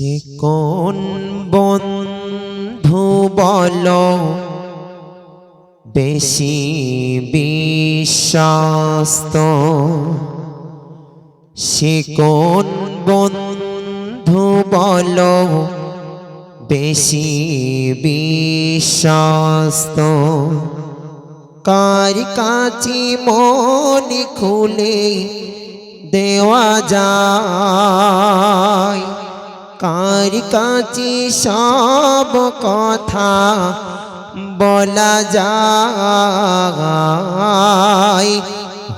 সে কোন বন্ধু বল। বেশি বিশ্বাস্ত। সে কোন বন্ধু বল। বেশি বিশ্বাস্ত। কার কাছে মন খুলে দেওয়া যায়? কার কাছে সব কথা বলা যায়?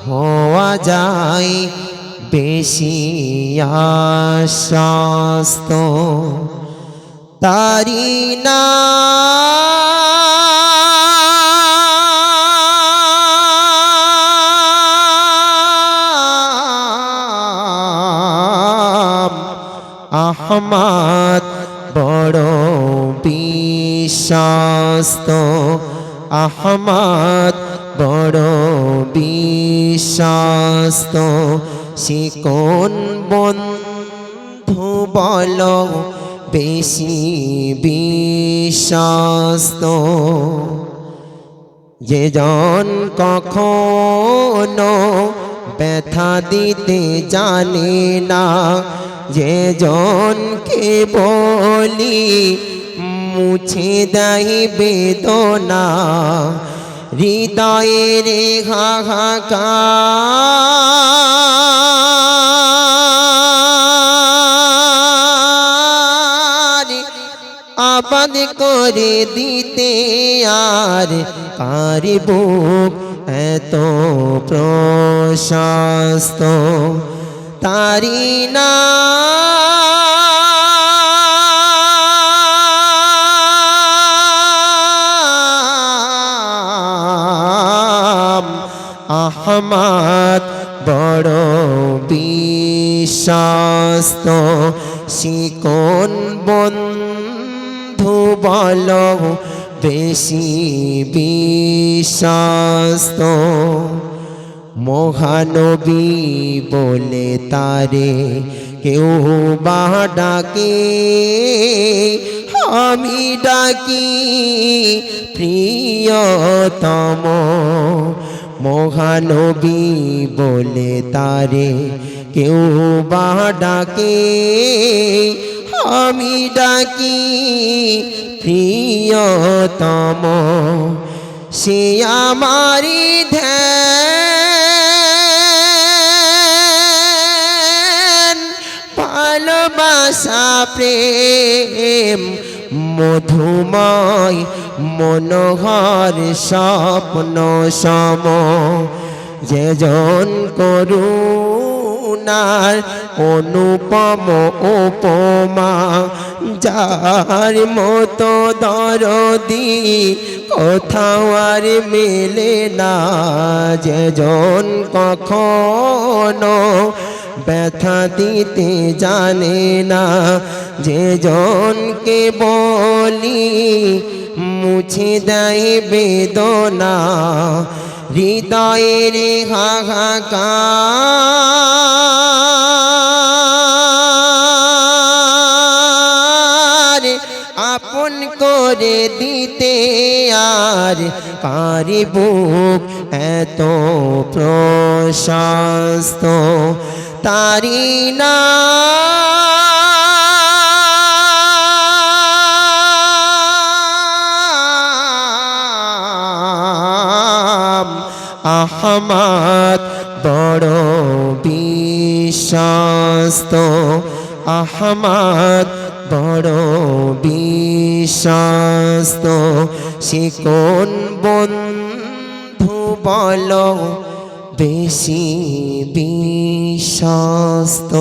হওয়া যায় বেশি আশ্বস্ত। তারি না আহমাদ বড় বিশ্বাস্ত। আহমাদ বড় বিশ্বাস্ত। সে কোন বন্ধু বল, বেশি বিশ্বাস্ত। যে জন কখনো ব্যথা দিতে জানে না। যে জনকে বলি, মুছে দেয় বেদনা। হৃদয়ের হাহাকার আবাদ করে দিতে আর কার বুক এত প্রশস্ত তারি না। আহমাদ বড় বিশ্বাস্ত শিকন বন্ধু বল বেশি বিশ্বাস্ত। মহানবী বলে তারে কেউ বা ডাকে, আমি ডাকি প্রিয়তম। মহানবী বলে তারে কেউ বা ডাকে আমি ডাকি প্রিয়তম সে আমারি ধ্যান। ভালোবাসা প্রেম মধুময় মনোহর স্বপ্ন সম। যেজন করুণার অনুপম উপমা, যার মতো দরদি কোথাও আর মেলে না যেজন কখনো ব্যথা দিতে জানে না, যে জনকে বলি মুছে দেয় বেদনা, হৃদয়ের হাহাকার। আপন করে দিতে আর কারি বুক এত প্রশস্ত তারি না আহমাদ বড় বিশ্বাস্ত আহমাদ বড় বিশ্বাস্ত সে কোন বন্ধু বল বেশি বিশ্বাস্ত